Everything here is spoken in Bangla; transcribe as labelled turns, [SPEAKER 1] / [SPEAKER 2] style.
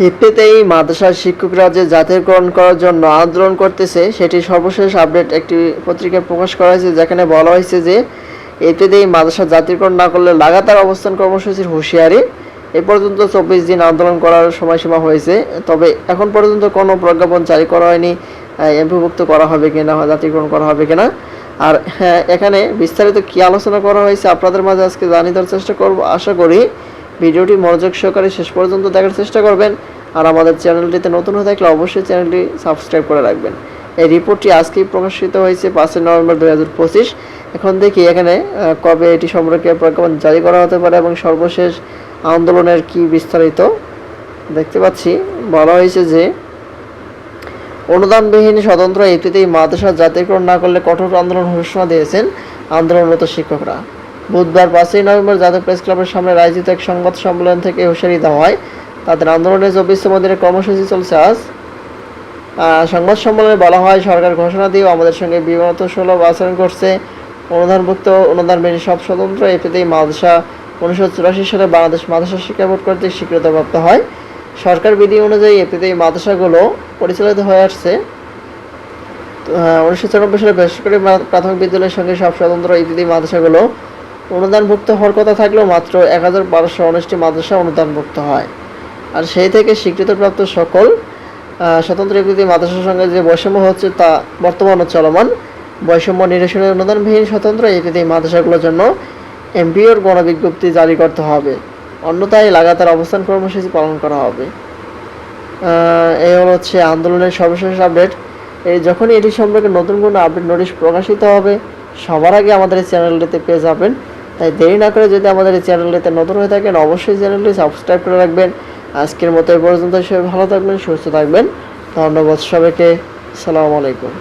[SPEAKER 1] হিপ্পিতেই মাদ্রাসার শিক্ষকরা যে জাতীয়করণ করার জন্য আন্দোলন করতেছে সেটি সর্বশেষ আপডেট একটি পত্রিকায় প্রকাশ করা হয়েছে, যেখানে বলা হয়েছে যে এপ্রিতেই মাদ্রাসা জাতীয়করণ না করলে লাগাতার অবস্থান কর্মসূচির হুঁশিয়ারি। এ পর্যন্ত চব্বিশ দিন আন্দোলন করার সময়সীমা হয়েছে, তবে এখন পর্যন্ত কোনো প্রজ্ঞাপন জারি করা হয়নি এমপিভুক্ত করা হবে কিনা জাতীয়করণ করা হবে কিনা। আর হ্যাঁ এখানে বিস্তারিত কি আলোচনা করা হয়েছে আপনাদের মাঝে আজকে জানিয়ে দেওয়ার চেষ্টা করব। আশা করি ভিডিওটি মনোযোগ সহকারে শেষ পর্যন্ত দেখার চেষ্টা করবেন। আর আমাদের চ্যানেলটিতে নতুন হয়ে থাকলে অবশ্যই চ্যানেলটি সাবস্ক্রাইব করে রাখবেন। এই রিপোর্টটি আজকেই প্রকাশিত হয়েছে পাঁচই নভেম্বর দুই হাজার পঁচিশ। এখন দেখি এখানে কবে এটি সম্পর্কে প্রজ্ঞাপন জারি করা হতে পারে এবং সর্বশেষ আন্দোলনের কি বিস্তারিত দেখতে পাচ্ছি। বলা হয়েছে যে, অনুদানবিহীন স্বতন্ত্র এটিতেই মাদ্রাসা জাতীয়করণ না করলে কঠোর আন্দোলন ঘোষণা দিয়েছেন আন্দোলনরত শিক্ষকরা। বুধবার পাঁচই নভেম্বর জাতীয় প্রেস ক্লাবের সামনে আয়োজিত এক সংবাদ সম্মেলন থেকে হুঁশিয়ারি দেওয়া হয়। তাদের আন্দোলনের চব্বিশতম দিনের কর্মসূচি চলছে আজ। সংবাদ সম্মেলনে বলা হয়, সরকার ঘোষণা দিয়েও আমাদের সঙ্গে বিগত সুলভ আচরণ করছে অনুদানভুক্ত অনুদানবিহীন সব স্বতন্ত্র এপিতেই মাদ্রাসা উনিশশো চুরাশি সালে বাংলাদেশ মাদ্রাসা শিক্ষা বোর্ড কর্তৃক স্বীকৃতপ্রাপ্ত হয়। সরকার বিধি অনুযায়ী এপিতেই মাদ্রাসাগুলো পরিচালিত হয়ে আসছে। উনিশশো চুরানব্বই সালে বেসরকারি প্রাথমিক বিদ্যালয়ের সঙ্গে সব স্বতন্ত্র ইত্যাদি মাদ্রাসাগুলো অনুদানভুক্ত হওয়ার কথা থাকলেও মাত্র এক হাজার বারোশো উনিশটি মাদ্রাসা অনুদানভুক্ত হয়। আর সেই থেকে স্বীকৃতিপ্রাপ্ত সকল স্বতন্ত্র একটি মাদ্রাসার সঙ্গে যে বৈষম্য হচ্ছে তা বর্তমানে চলমান। বৈষম্য নিরসনের অনুদানবিহীন স্বতন্ত্র ইত্যাদি মাদ্রাসাগুলোর জন্য এমপিওর গণবিজ্ঞপ্তি জারি করতে হবে। অন্যথায় লাগাতার অবস্থান কর্মসূচি পালন করা হবে। এই হচ্ছে আন্দোলনের সর্বশেষ আপডেট। এই যখনই এটি সম্পর্কে নতুন কোনো আপডেট, নোটিশ প্রকাশিত হবে, সবার আগে আমাদের এই চ্যানেলটিতে পেয়ে যাবেন। তাই দেরি না করে যদি আমাদের এই চ্যানেলটিতে নতুন হয়ে থাকেন, অবশ্যই চ্যানেলটি সাবস্ক্রাইব করে রাখবেন। আজকের মতো এ পর্যন্ত সবাই ভালো থাকবেন, সুস্থ থাকবেন। ধন্যবাদ সবাইকে। সালামু আলাইকুম।